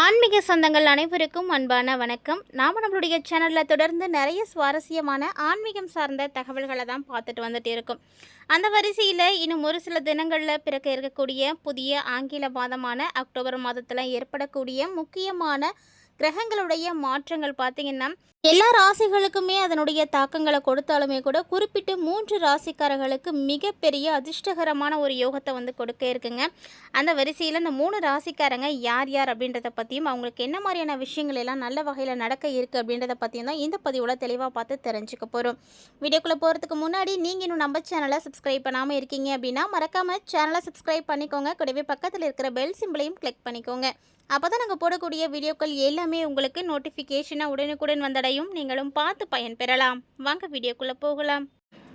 ஆன்மீக சொந்தங்கள் அனைவருக்கும் அன்பான வணக்கம். நாம் நம்மளுடைய சேனலில் தொடர்ந்து நிறைய சுவாரஸ்யமான ஆன்மீகம் சார்ந்த தகவல்களை தான் பார்த்துட்டு வந்துட்டு இருக்கோம். அந்த வரிசையில் இன்னும் ஒரு சில தினங்களில் பிறக்க இருக்கக்கூடிய புதிய ஆங்கில மாதமான அக்டோபர் மாதத்தில் ஏற்படக்கூடிய முக்கியமான கிரகங்களுடைய மாற்றங்கள் பார்த்திங்கன்னா எல்லா ராசிகளுக்குமே அதனுடைய தாக்கங்களை கொடுத்தாலுமே கூட குறிப்பிட்டு மூன்று ராசிக்காரர்களுக்கு மிகப்பெரிய அதிர்ஷ்டகரமான ஒரு யோகத்தை வந்து கொடுக்க இருக்குங்க. அந்த வரிசையில் இந்த மூணு ராசிக்காரங்க யார் யார் அப்படின்றத பற்றியும் அவங்களுக்கு என்ன மாதிரியான விஷயங்கள் எல்லாம் நல்ல வகையில் நடக்க இருக்குது அப்படின்றத பற்றியும் தான் இந்த பதிவில் தெளிவாக பார்த்து தெரிஞ்சுக்க போகிறோம் வீடியோக்குள்ளே போகிறதுக்கு முன்னாடி நீங்கள் இன்னும் நம்ம சேனலை சப்ஸ்கிரைப் பண்ணாமல் இருக்கீங்க அப்படின்னா மறக்காமல் சேனலை சப்ஸ்கிரைப் பண்ணிக்கோங்க. கூடவே பக்கத்தில் இருக்கிற பெல் சிம்பிளையும் கிளிக் பண்ணிக்கோங்க. அப்போ தான் நாங்கள் போடக்கூடிய வீடியோக்கள் எல்லாமே உங்களுக்கு நோட்டிஃபிகேஷனாக உடனுக்குடன் வந்தடையும். நீங்களும் பார்த்து பயன்பெறலாம் வாங்க வீடியோக்குள்ளே போகலாம்.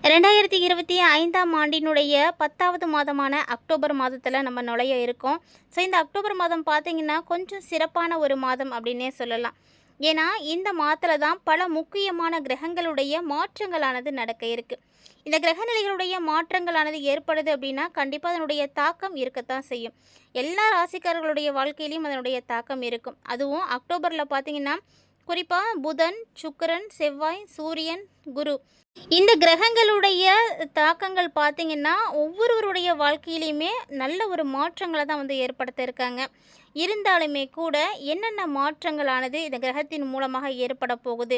ரெண்டாயிரத்தி இருபத்தி ஐந்தாம் ஆண்டினுடைய பத்தாவது மாதமான அக்டோபர் மாதத்தில் நம்ம நுழைய இருக்கோம். ஸோ இந்த அக்டோபர் மாதம் பார்த்தீங்கன்னா கொஞ்சம் சிறப்பான ஒரு மாதம் அப்படின்னே சொல்லலாம். ஏன்னா இந்த மாதத்தில் தான் பல முக்கியமான கிரகங்களுடைய மாற்றங்களானது நடக்க இருக்குது இந்த கிரகநிலைகளுடைய மாற்றங்களானது ஏற்படுது அப்படின்னா கண்டிப்பாக அதனுடைய தாக்கம் இருக்கத்தான் செய்யும். எல்லா ராசிக்காரர்களுடைய வாழ்க்கையிலையும் அதனுடைய தாக்கம் இருக்கும். அதுவும் அக்டோபரில் பார்த்தீங்கன்னா குறிப்பாக புதன் சுக்கிரன் செவ்வாய் சூரியன் குரு. இந்த கிரகங்களுடைய தாக்கங்கள் பார்த்தீங்கன்னா ஒவ்வொருவருடைய வாழ்க்கையிலையுமே நல்ல ஒரு மாற்றங்களை தான் வந்து ஏற்படுத்த இருக்காங்க இருந்தாலுமே கூட என்னென்ன மாற்றங்களானது இந்த கிரகத்தின் மூலமாக ஏற்பட போகுது?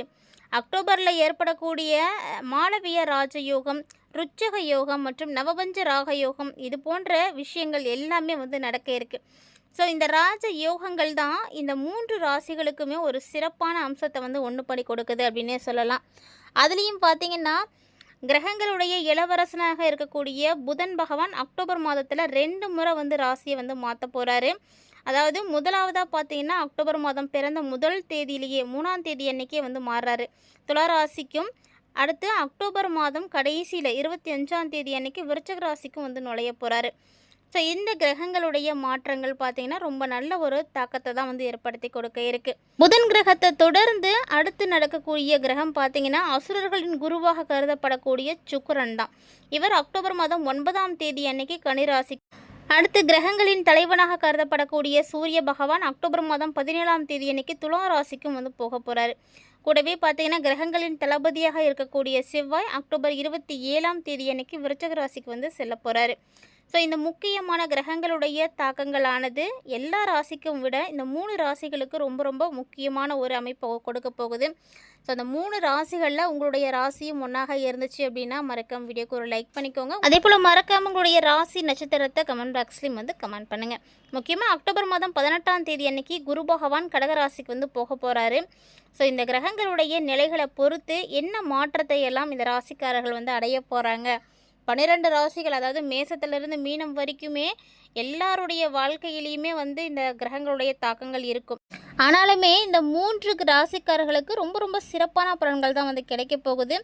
அக்டோபரில் ஏற்படக்கூடிய மாளவிய ராஜயோகம் ருச்சக யோகம் மற்றும் நவபஞ்ச ராக யோகம் இது போன்ற விஷயங்கள் எல்லாமே வந்து நடக்க இருக்கு. ஸோ இந்த ராஜ யோகங்கள் தான் இந்த மூன்று ராசிகளுக்குமே ஒரு சிறப்பான அம்சத்தை வந்து ஒன்று பண்ணி கொடுக்குது அப்படின்னே சொல்லலாம். அதுலேயும் பார்த்தீங்கன்னா கிரகங்களுடைய இளவரசனாக இருக்கக்கூடிய புதன் பகவான் அக்டோபர் மாதத்தில் ரெண்டு முறை வந்து ராசியை வந்து மாற்ற போகிறாரு அதாவது முதலாவதாக பார்த்தீங்கன்னா அக்டோபர் மாதம் பிறந்த முதல் தேதியிலேயே மூணாம் தேதி அன்னைக்கே வந்து மாறுறாரு. துலாராசிக்கும் அடுத்து அக்டோபர் மாதம் கடைசியில் இருபத்தி அஞ்சாம் தேதி அன்னைக்கு விருச்சக ராசிக்கும் வந்து நுழைய போகிறாரு ஸோ இந்த கிரகங்களுடைய மாற்றங்கள் பார்த்தீங்கன்னா ரொம்ப நல்ல ஒரு தாக்கத்தை தான் வந்து ஏற்படுத்தி கொடுக்க இருக்கு. புதன் கிரகத்தை தொடர்ந்து அடுத்து நடக்கக்கூடிய கிரகம் பார்த்தீங்கன்னா அசுரர்களின் குருவாக கருதப்படக்கூடிய சுக்கரன் தான். இவர் அக்டோபர் மாதம் ஒன்பதாம் தேதி அன்னைக்கு கனிராசி அடுத்து கிரகங்களின் தலைவனாக கருதப்படக்கூடிய சூரிய பகவான் அக்டோபர் மாதம் பதினேழாம் தேதி அன்னைக்கு துலா ராசிக்கும் வந்து போக போகிறாரு கூடவே பார்த்தீங்கன்னா கிரகங்களின் தளபதியாக இருக்கக்கூடிய செவ்வாய் அக்டோபர் இருபத்தி ஏழாம் தேதி அன்னைக்கு விருச்சக ராசிக்கு வந்து செல்ல போகிறாரு ஸோ இந்த முக்கியமான கிரகங்களுடைய தாக்கங்களானது எல்லா ராசிக்கும் விட இந்த மூணு ராசிகளுக்கு ரொம்ப ரொம்ப முக்கியமான ஒரு அமைப்பை கொடுக்க போகுது. ஸோ அந்த மூணு ராசிகளில் உங்களுடைய ராசியும் ஒன்றாக இருந்துச்சு அப்படின்னா மறக்காம வீடியோக்கு ஒரு லைக் பண்ணிக்கோங்க. அதே போல் மறக்காம உங்களுடைய ராசி நட்சத்திரத்தை கமெண்ட் பாக்ஸ்லையும் வந்து கமெண்ட் பண்ணுங்கள் முக்கியமாக அக்டோபர் மாதம் பதினெட்டாம் தேதி அன்னைக்கு குரு பகவான் கடகராசிக்கு வந்து போக போகிறாரு ஸோ இந்த கிரகங்களுடைய நிலைகளை பொறுத்து என்ன மாற்றத்தை எல்லாம் இந்த ராசிக்காரர்கள் வந்து அடைய போகிறாங்க பன்னிரெண்டு ராசிகள் அதாவது மேசத்திலிருந்து மீனம் வரைக்குமே எல்லாருடைய வாழ்க்கையிலையுமே வந்து இந்த கிரகங்களுடைய தாக்கங்கள் இருக்கும். ஆனாலுமே இந்த மூன்று ராசிக்காரர்களுக்கு ரொம்ப ரொம்ப சிறப்பான பலன்கள் தான் வந்து கிடைக்க போகுது.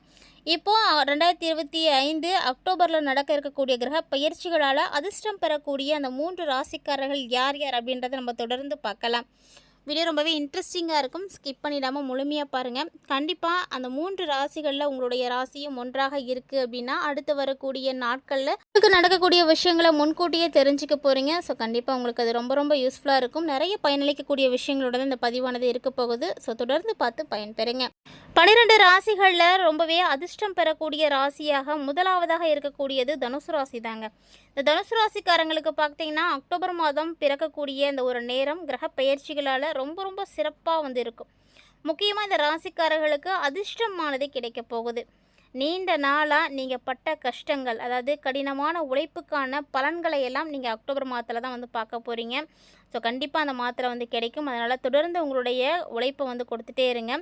இப்போது ரெண்டாயிரத்தி இருபத்தி ஐந்து அக்டோபரில் நடக்க இருக்கக்கூடிய கிரக பயிற்சிகளால் அதிர்ஷ்டம் பெறக்கூடிய அந்த மூன்று ராசிக்காரர்கள் யார் யார் அப்படின்றத நம்ம தொடர்ந்து பார்க்கலாம். வீடியோ ரொம்பவே இன்ட்ரெஸ்டிங்காக இருக்கும். ஸ்கிப் பண்ணிடாமல் முழுமையாக பாருங்கள் கண்டிப்பாக அந்த மூன்று ராசிகளில் உங்களுடைய ராசியும் ஒன்றாக இருக்குது அப்படின்னா அடுத்து வரக்கூடிய நாட்களில் உங்களுக்கு நடக்கக்கூடிய விஷயங்களை முன்கூட்டியே தெரிஞ்சுக்க போகிறீங்க ஸோ கண்டிப்பாக உங்களுக்கு அது ரொம்ப ரொம்ப யூஸ்ஃபுல்லாக இருக்கும். நிறைய பயனளிக்கக்கூடிய விஷயங்களோட இந்த பதிவானது இருக்க போகுது. ஸோ தொடர்ந்து பார்த்து பயன்பெறுங்க. பன்னிரெண்டு ராசிகளில் ரொம்பவே அதிர்ஷ்டம் பெறக்கூடிய ராசியாக முதலாவதாக இருக்கக்கூடியது தனுசு ராசி தாங்க இந்த தனுசு ராசிக்காரங்களுக்கு பார்த்தீங்கன்னா அக்டோபர் மாதம் பிறக்கக்கூடிய இந்த ஒரு நேரம் கிரக பயிற்சிகளால் ரொம்ப ரொம்ப சிறப்பாக வந்து இருக்கும் முக்கியமாக இந்த ராசிக்காரர்களுக்கு அதிர்ஷ்டமானது கிடைக்க போகுது. நீண்ட நாளாக நீங்கள் பட்ட கஷ்டங்கள் அதாவது கடினமான உழைப்புக்கான பலன்களை எல்லாம் நீங்கள் அக்டோபர் மாதத்தில் தான் வந்து பார்க்க போகிறீங்க ஸோ கண்டிப்பாக அந்த மாத்திரை வந்து கிடைக்கும். அதனால் தொடர்ந்து உங்களுடைய உழைப்பை வந்து கொடுத்துட்டே இருங்க.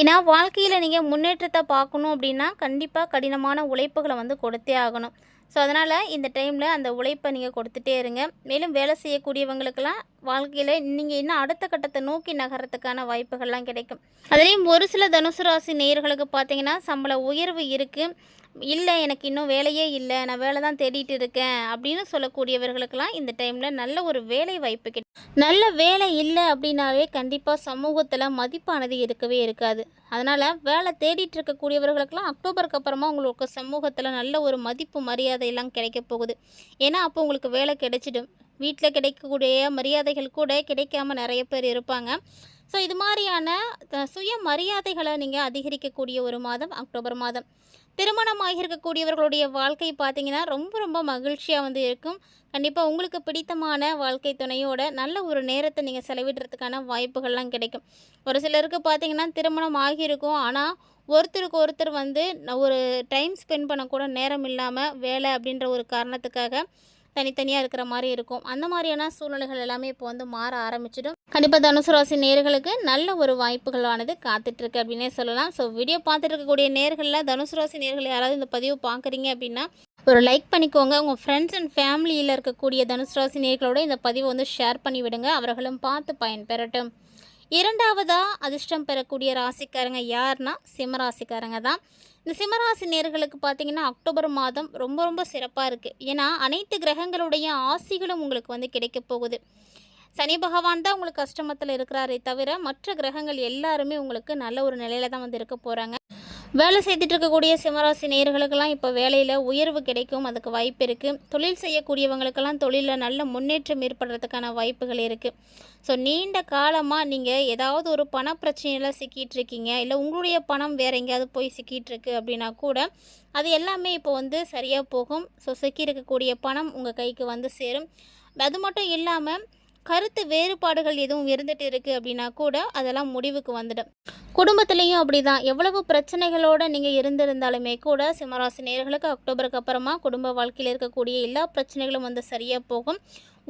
ஏன்னா வாழ்க்கையில் நீங்கள் முன்னேற்றத்தை பார்க்கணும் அப்படின்னா கண்டிப்பாக கடினமான உழைப்புகளை வந்து கொடுத்தே ஆகணும். ஸோ அதனால் இந்த டைமில் அந்த உழைப்பை நீங்கள் கொடுத்துட்டே இருங்க. மேலும் வேலை செய்யக்கூடியவங்களுக்கெல்லாம் வாழ்க்கையில் நீங்கள் இன்னும் அடுத்த கட்டத்தை நோக்கி நகரத்துக்கான வாய்ப்புகள்லாம் கிடைக்கும். அதுலேயும் ஒரு சில தனுசு ராசி நேயர்களுக்கு பார்த்தீங்கன்னா சம்பள உயர்வு இருக்குது இல்லை எனக்கு இன்னும் வேலையே இல்லை. நான் வேலை தான் தேடிட்டு இருக்கேன். அப்படின்னு சொல்லக்கூடியவர்களுக்கெல்லாம் இந்த டைமில் நல்ல ஒரு வேலை வாய்ப்பு கிடைக்கும் நல்ல வேலை இல்லை அப்படின்னாவே கண்டிப்பாக சமூகத்தில் மதிப்பானது இருக்கவே இருக்காது. அதனால் வேலை தேடிட்டு இருக்கக்கூடியவர்களுக்கெல்லாம் அக்டோபருக்கு அப்புறமா உங்களுக்கு சமூகத்தில் நல்ல ஒரு மதிப்பு மரியாதையெல்லாம் கிடைக்க போகுது. ஏன்னா அப்போ உங்களுக்கு வேலை கிடைச்சிடும். வீட்டில் கிடைக்கக்கூடிய மரியாதைகள் கூட கிடைக்காம நிறைய பேர் இருப்பாங்க. ஸோ இது மாதிரியான சுய மரியாதைகளை நீங்கள் அதிகரிக்கக்கூடிய ஒரு மாதம் அக்டோபர் மாதம். திருமணம் ஆகியிருக்கக்கூடியவர்களுடைய வாழ்க்கை பார்த்தீங்கன்னா ரொம்ப ரொம்ப மகிழ்ச்சியாக வந்து இருக்கும். கண்டிப்பாக உங்களுக்கு பிடித்தமான வாழ்க்கை துணையோட நல்ல ஒரு நேரத்தை நீங்கள் செலவிடுறதுக்கான வாய்ப்புகள்லாம் கிடைக்கும். ஒரு சிலருக்கு பார்த்தீங்கன்னா திருமணம் ஆகியிருக்கும். ஆனால் ஒருத்தருக்கு ஒருத்தர் வந்து ஒரு டைம் ஸ்பெண்ட் பண்ணக்கூட நேரம் இல்லாமல் வேலை அப்படின்ற ஒரு காரணத்துக்காக தனித்தனியாக இருக்கிற மாதிரி இருக்கும். அந்த மாதிரியான சூழ்நிலைகள் எல்லாமே இப்போ வந்து மாற ஆரம்பிச்சிடும். கண்டிப்பாக தனுசு ராசி நேர்களுக்கு நல்ல ஒரு வாய்ப்புகளானது காத்துட்ருக்கு அப்படின்னே சொல்லலாம். ஸோ வீடியோ பார்த்துட்டு இருக்கக்கூடிய நேர்களில் தனுசு ராசி நேர்கள் யாராவது இந்த பதிவு பார்க்குறீங்க அப்படின்னா ஒரு லைக் பண்ணிக்கோங்க. உங்கள் ஃப்ரெண்ட்ஸ் அண்ட் ஃபேமிலியில் இருக்கக்கூடிய தனுசு ராசி நேர்களோட இந்த பதிவை வந்து ஷேர் பண்ணி விடுங்க. அவர்களும் பார்த்து பயன்பெறட்டும். இரண்டாவதாக அதிர்ஷ்டம் பெறக்கூடிய ராசிக்காரங்க யாருன்னா சிம்மராசிக்காரங்க தான். இந்த சிம்மராசி நேர்களுக்கு பார்த்தீங்கன்னா அக்டோபர் மாதம் ரொம்ப ரொம்ப சிறப்பாக இருக்குது ஏன்னா அனைத்து கிரகங்களுடைய ஆசிகளும் உங்களுக்கு வந்து கிடைக்க போகுது. சனி பகவான் தான் உங்களுக்கு கஷ்டமத்தில் இருக்கிறாரே தவிர மற்ற கிரகங்கள் எல்லாருமே உங்களுக்கு நல்ல ஒரு நிலையில தான் வந்து இருக்க போகிறாங்க வேலை செய்துட்டு இருக்கக்கூடிய சிம்மராசி நேர்களுக்கெல்லாம் இப்போ வேலையில் உயர்வு கிடைக்கும். அதுக்கு வாய்ப்பு இருக்குது தொழில் செய்யக்கூடியவங்களுக்கெல்லாம் தொழிலில் நல்ல முன்னேற்றம் ஏற்படுறதுக்கான வாய்ப்புகள் இருக்குது ஸோ நீண்ட காலமாக நீங்கள் ஏதாவது ஒரு பண பிரச்சனையில் சிக்கிட்டு இருக்கீங்க. இல்லை உங்களுடைய பணம் வேறு எங்கேயாவது போய் சிக்கிட்டு இருக்கு அப்படின்னா கூட அது எல்லாமே இப்போ வந்து சரியாக போகும். ஸோ சிக்கி இருக்கக்கூடிய பணம் உங்கள் கைக்கு வந்து சேரும். அது மட்டும் இல்லாமல் கருத்து வேறுபாடுகள் எதுவும் இருந்துட்டு இருக்குது அப்படின்னா கூட அதெல்லாம் முடிவுக்கு வந்துடும். குடும்பத்துலேயும் அப்படிதான். எவ்வளவு பிரச்சனைகளோடு நீங்கள் இருந்திருந்தாலுமே கூட சிம்மராசி நேர்களுக்கு அக்டோபருக்கு அப்புறமா குடும்ப வாழ்க்கையில் இருக்கக்கூடிய எல்லா பிரச்சனைகளும் வந்து சரியாக போகும்.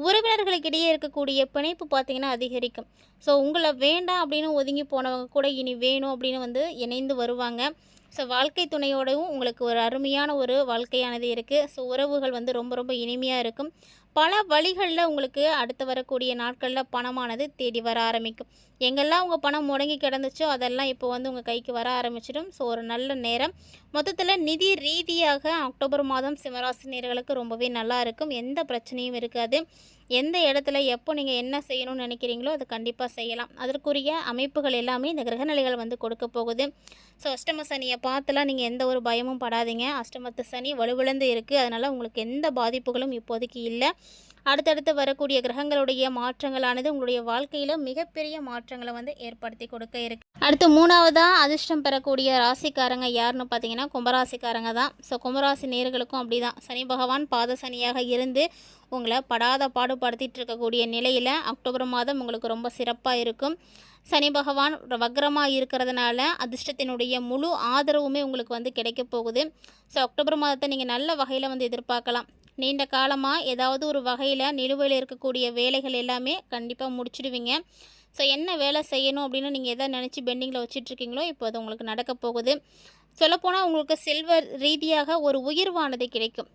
உறவினர்களுக்கிடையே இருக்கக்கூடிய பிணைப்பு பார்த்தீங்கன்னா அதிகரிக்கும். ஸோ உங்களை வேண்டாம் அப்படின்னு ஒதுங்கி போனவங்க கூட இனி வேணும் அப்படின்னு வந்து இணைந்து வருவாங்க. ஸோ வாழ்க்கை துணையோடவும் உங்களுக்கு ஒரு அருமையான ஒரு வாழ்க்கையானது இருக்குது ஸோ உறவுகள் வந்து ரொம்ப ரொம்ப இனிமையாக இருக்கும். பல வழிகளில் உங்களுக்கு அடுத்து வரக்கூடிய நாட்களில் பணமானது தேடி வர ஆரம்பிக்கும். எங்கெல்லாம் உங்கள் பணம் முடங்கி கிடந்துச்சோ அதெல்லாம் இப்போ வந்து உங்கள் கைக்கு வர ஆரம்பிச்சிடும். ஸோ ஒரு நல்ல நேரம். மொத்தத்தில் நிதி ரீதியாக அக்டோபர் மாதம் சிவராசினியர்களுக்கு ரொம்பவே நல்லா இருக்கும். எந்த பிரச்சனையும் இருக்காது. எந்த இடத்துல எப்போ நீங்கள் என்ன செய்யணும்னு நினைக்கிறீங்களோ அதை கண்டிப்பாக செய்யலாம். அதற்குரிய அமைப்புகள் எல்லாமே இந்த கிரகநிலைகள் வந்து கொடுக்க போகுது. ஸோ அஷ்டம சனியை பார்த்துலாம் நீங்கள் எந்த ஒரு பயமும் படாதீங்க. அஷ்டமத்து சனி வலுவிழந்து இருக்குது அதனால் உங்களுக்கு எந்த பாதிப்புகளும் இப்போதைக்கு இல்லை. அடுத்தடுத்து வரக்கூடிய கிரகங்களுடைய மாற்றங்களானது உங்களுடைய வாழ்க்கையில் மிகப்பெரிய மாற்றங்களை வந்து ஏற்படுத்தி கொடுக்க இருக்கு. அடுத்து மூணாவதாக அதிர்ஷ்டம் பெறக்கூடிய ராசிக்காரங்க யாருன்னு பார்த்தீங்கன்னா கும்பராசிக்காரங்க தான். ஸோ கும்பராசி நேர்களுக்கும் அப்படி தான் சனி பகவான் பாத சனியாக இருந்து உங்களை படாத பாடுபடுத்திட்டு இருக்கக்கூடிய நிலையில் அக்டோபர் மாதம் உங்களுக்கு ரொம்ப சிறப்பாக இருக்கும். சனி பகவான் வக்ரமாக இருக்கிறதுனால அதிர்ஷ்டத்தினுடைய முழு ஆதரவுமே உங்களுக்கு வந்து கிடைக்க போகுது. ஸோ அக்டோபர் மாதத்தை நீங்கள் நல்ல வகையில் வந்து எதிர்பார்க்கலாம். நீண்ட காலமாக ஏதாவது ஒரு வகையில் நிலுவையில் இருக்கக்கூடிய வேலைகள் எல்லாமே கண்டிப்பாக முடிச்சிடுவீங்க. ஸோ என்ன வேலை செய்யணும் அப்படின்னு நீங்கள் எதை நினச்சி பெண்டிங்கில் வச்சிட்ருக்கீங்களோ இப்போ அது உங்களுக்கு நடக்க போகுது. சொல்லப்போனால் உங்களுக்கு செல்வ ரீதியாக ஒரு உயர்வானது கிடைக்கும்.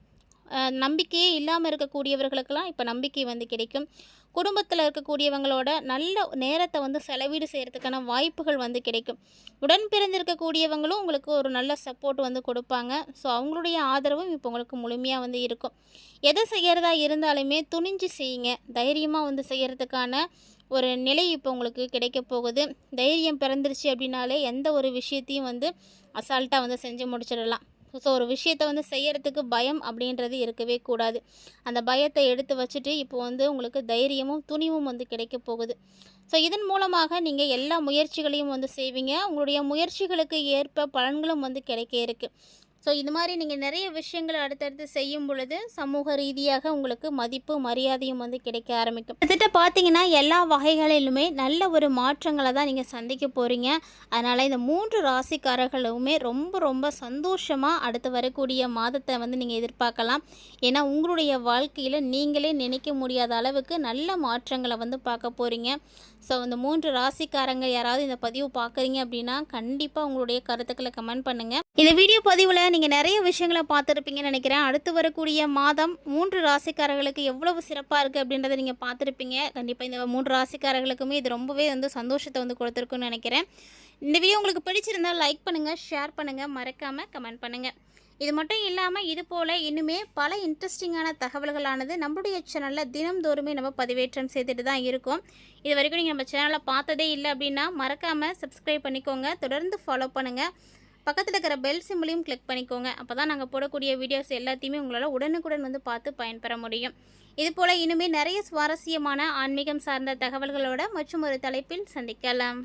நம்பிக்கையே இல்லாமல் இருக்கக்கூடியவர்களுக்கெல்லாம் இப்போ நம்பிக்கை வந்து கிடைக்கும். குடும்பத்தில் இருக்கக்கூடியவங்களோட நல்ல நேரத்தை வந்து செலவீடு செய்கிறதுக்கான வாய்ப்புகள் வந்து கிடைக்கும். உடன் பிறந்திருக்கக்கூடியவங்களும் உங்களுக்கு ஒரு நல்ல சப்போர்ட் வந்து கொடுப்பாங்க. ஸோ அவங்களுடைய ஆதரவும் இப்போ உங்களுக்கு முழுமையாக வந்து இருக்கும். எதை செய்கிறதா இருந்தாலுமே துணிஞ்சு செய்யுங்க. தைரியமாக வந்து செய்கிறதுக்கான ஒரு நிலை இப்போ உங்களுக்கு கிடைக்க போகுது. தைரியம் பிறந்துருச்சு அப்படின்னாலே எந்த ஒரு விஷயத்தையும் வந்து அசால்ட்டாக வந்து செஞ்சு முடிச்சிடலாம். ஸோ ஒரு விஷயத்தை வந்து செய்யறதுக்கு பயம் அப்படின்றது இருக்கவே கூடாது. அந்த பயத்தை எடுத்து வச்சுட்டு இப்போ வந்து உங்களுக்கு தைரியமும் துணிவும் வந்து கிடைக்க போகுது. ஸோ இதன் மூலமாக நீங்கள் எல்லா முயற்சிகளையும் வந்து செய்வீங்க. உங்களுடைய முயற்சிகளுக்கு ஏற்ப பலன்களும் வந்து கிடைக்க இருக்குது ஸோ இது மாதிரி நீங்கள் நிறைய விஷயங்களை அடுத்தடுத்து செய்யும் பொழுது சமூக ரீதியாக உங்களுக்கு மதிப்பு மரியாதையும் வந்து கிடைக்க ஆரம்பிக்கும். கிட்டத்தட்ட பார்த்தீங்கன்னா எல்லா வகைகளிலுமே நல்ல ஒரு மாற்றங்களை தான் நீங்கள் சந்திக்க போகிறீங்க அதனால் இந்த மூன்று ராசிக்காரர்களுமே ரொம்ப ரொம்ப சந்தோஷமாக அடுத்து வரக்கூடிய மாதத்தை வந்து நீங்கள் எதிர்பார்க்கலாம். ஏன்னா உங்களுடைய வாழ்க்கையில் நீங்களே நினைக்க முடியாத அளவுக்கு நல்ல மாற்றங்களை வந்து பார்க்க போகிறீங்க ஸோ இந்த மூன்று ராசிக்காரங்க யாராவது இந்த பதிவு பார்க்குறீங்க அப்படின்னா கண்டிப்பாக உங்களுடைய கருத்துக்களை கமெண்ட் பண்ணுங்கள் இந்த வீடியோ பதிவில் நீங்கள் நிறைய விஷயங்களை பார்த்துருப்பீங்கன்னு நினைக்கிறேன். அடுத்து வரக்கூடிய மாதம் மூன்று ராசிக்காரர்களுக்கு எவ்வளவு சிறப்பாக இருக்குது அப்படின்றத நீங்கள் பார்த்துருப்பீங்க. கண்டிப்பாக இந்த மூன்று ராசிக்காரர்களுக்குமே இது ரொம்பவே வந்து சந்தோஷத்தை வந்து கொடுத்துருக்குன்னு நினைக்கிறேன். இந்த வீடியோ உங்களுக்கு பிடிச்சிருந்தால் லைக் பண்ணுங்கள் ஷேர் பண்ணுங்கள் மறக்காமல் கமெண்ட் பண்ணுங்கள் இது மட்டும் இல்லாமல் இது போல் இன்னுமே பல இன்ட்ரெஸ்டிங்கான தகவல்களானது நம்மளுடைய சேனலில் தினம்தோறுமே நம்ம பதிவேற்றம் செய்துட்டு தான் இருக்கோம். இது வரைக்கும் நீங்கள் நம்ம சேனலை பார்த்ததே இல்லை அப்படின்னா மறக்காமல் சப்ஸ்கிரைப் பண்ணிக்கோங்க. தொடர்ந்து ஃபாலோ பண்ணுங்கள் பக்கத்தில் இருக்கிற பெல் சிம்பிளையும் கிளிக் பண்ணிக்கோங்க. அப்போ தான் நாங்கள் போடக்கூடிய வீடியோஸ் எல்லாத்தையுமே உங்களால் உடனுக்குடன் வந்து பார்த்து பயன்பெற முடியும். இதுபோல் இனிமேல் நிறைய சுவாரஸ்யமான ஆன்மீகம் சார்ந்த தகவல்களோட மற்றும் ஒரு தலைப்பில் சந்திக்கலாம்.